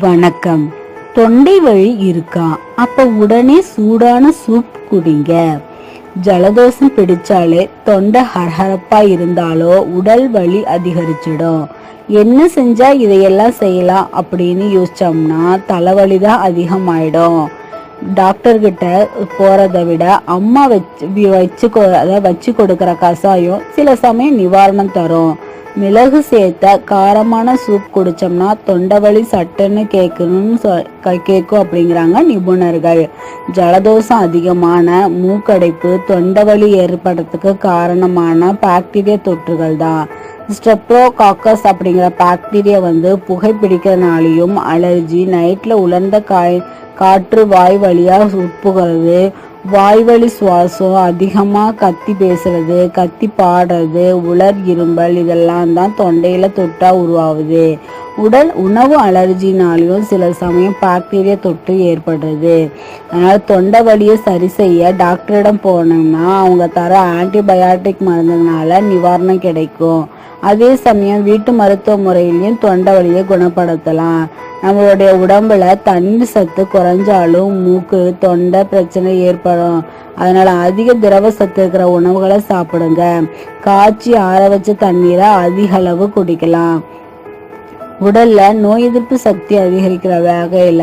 வணக்கம். தொண்டை வழி இருக்கா? அப்ப உடனே சூடான சூப் குடிங்க. ஜலதோஷம் பிடிச்சாலே தொண்டை ஹரஹரப்பா இருந்தாலோ உடல் வலி அதிகரிச்சிடும். என்ன செஞ்சா இதையெல்லாம் செய்யலாம்? அப்படின்னு யோசிச்சோம்னா தலைவலி தான் அதிகமாயிடும். டாக்டர் கிட்ட விட அம்மா வச்சு வச்சு கொ- வச்சு கொடுக்குற கஷாயம் சில சமயம் நிவாரணம் தரும். மிளகு சேர்த்த காரமான சூப் குடிச்சோம்னா தொண்டை வலி சட்டுன்னு கேட்கணும்னு சொ- கேட்கும் அப்படிங்கிறாங்க நிபுணர்கள். ஜலதோஷம் அதிகமான மூக்கடைப்பு தொண்டை வலி ஏற்படுறதுக்கு காரணமான பாக்டீரியா தொற்றுகள் தான். ஸ்ட்ரெப்ரோகாக்கஸ் அப்படிங்கிற பாக்டீரியா வந்து புகைப்பிடிக்கிறதுனாலையும் அலர்ஜி நைட்டில் உலர்ந்த காய் காற்று வாய் வழியாக உட்புகிறது வாய்வழி சுவாசம் அதிகமாக கத்தி பேசுறது கத்தி பாடுறது உலர் இரும்பல் இதெல்லாம் தான் தொண்டையில் தொட்டா உருவாகுது. உடல் உணவு அலர்ஜினாலையும் சில சமயம் பாக்டீரியா தொற்று ஏற்படுறது. அதனால் தொண்டை வலியை சரி செய்ய டாக்டரிடம் போனோம்னா அவங்க தர ஆன்டிபயாட்டிக் மருந்துனால நிவாரணம் கிடைக்கும். அதே சமயம் வீட்டு மருத்துவ முறையிலையும் தொண்டை வலியை குணப்படுத்தலாம். நம்மளுடைய உடம்புல தண்ணீர் சத்து குறைஞ்சாலும் மூக்கு தொண்டை பிரச்சனை ஏற்படும். அதனால அதிக திரவ சத்து இருக்கிற உணவுகளை சாப்பிடுங்க. காய்ச்சி ஆற வச்ச தண்ணீரை அதிக அளவு குடிக்கலாம். உடல்ல நோய் எதிர்ப்பு சக்தி அதிகரிக்கிற வகையில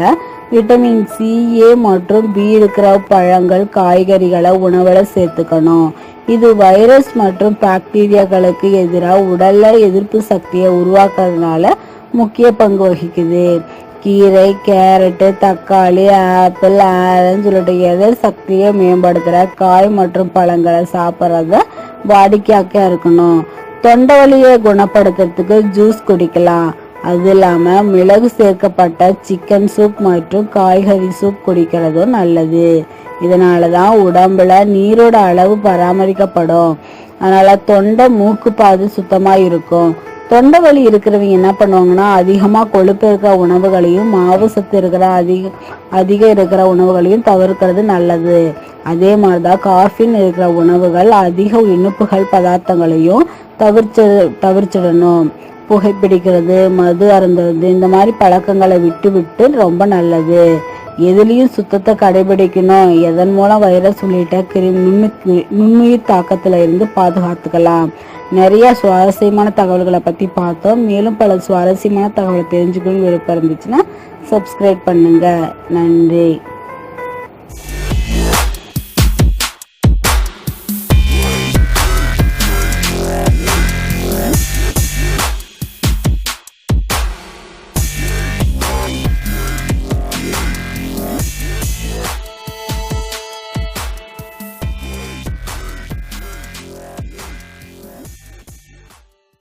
விட்டமின் சி ஏ மற்றும் பி இருக்கிற பழங்கள் காய்கறிகளை உணவுல சேர்த்துக்கணும். இது வைரஸ் மற்றும் பாக்டீரியாக்களுக்கு எதிராக உடல்ல எதிர்ப்பு சக்தியை உருவாக்குறதுனால முக்கிய பங்கு வகிக்குது. கீரை கேரட்டு தக்காளி ஆப்பிள் ஆரஞ்சு சொல்லிட்டு எதை சக்தியை மேம்படுத்துகிற காய் மற்றும் பழங்களை சாப்பிட்றத வாடிக்கையாக்க இருக்கணும். தொண்டை வலியை குணப்படுத்துறதுக்கு ஜூஸ் குடிக்கலாம். அது இல்லாமல் மிளகு சேர்க்கப்பட்ட சிக்கன் சூப் மற்றும் காய்கறி சூப் குடிக்கிறதும் நல்லது. இதனால தான் உடம்புல நீரோட அளவு பராமரிக்கப்படும். அதனால தொண்டை மூக்கு பாது சுத்தமாக இருக்கும். தொண்டை வலி இருக்கிறவங்க என்ன பண்ணுவாங்கன்னா அதிகமாக கொழுப்பு இருக்கிற உணவுகளையும் மாவு சத்து இருக்கிற அதிக அதிகம் இருக்கிற உணவுகளையும் தவிர்க்கிறது நல்லது. அதே மாதிரி தான் காஃபின் இருக்கிற உணவுகள் அதிக இனிப்புகள் பதார்த்தங்களையும் தவிர்த்து தவிர்த்திடணும். புகைப்பிடிக்கிறது மது அருந்துறது இந்த மாதிரி பழக்கங்களை விட்டு விட்டு ரொம்ப நல்லது. எதுலேயும் சுத்தத்தை கடைபிடிக்கணும். எதன் மூலம் வைரஸ் உள்ளிட்ட கிருமி நுண்ணு- நுண்ணுயிர் தாக்கத்துல இருந்து பாதுகாத்துக்கலாம். நிறைய சுவாரஸ்யமான தகவல்களை பத்தி பார்த்தோம். மேலும் பல சுவாரஸ்யமான தகவலை தெரிஞ்சுக்கணும் விருப்பம் இருந்துச்சுன்னா சப்ஸ்கிரைப் பண்ணுங்க. நன்றி.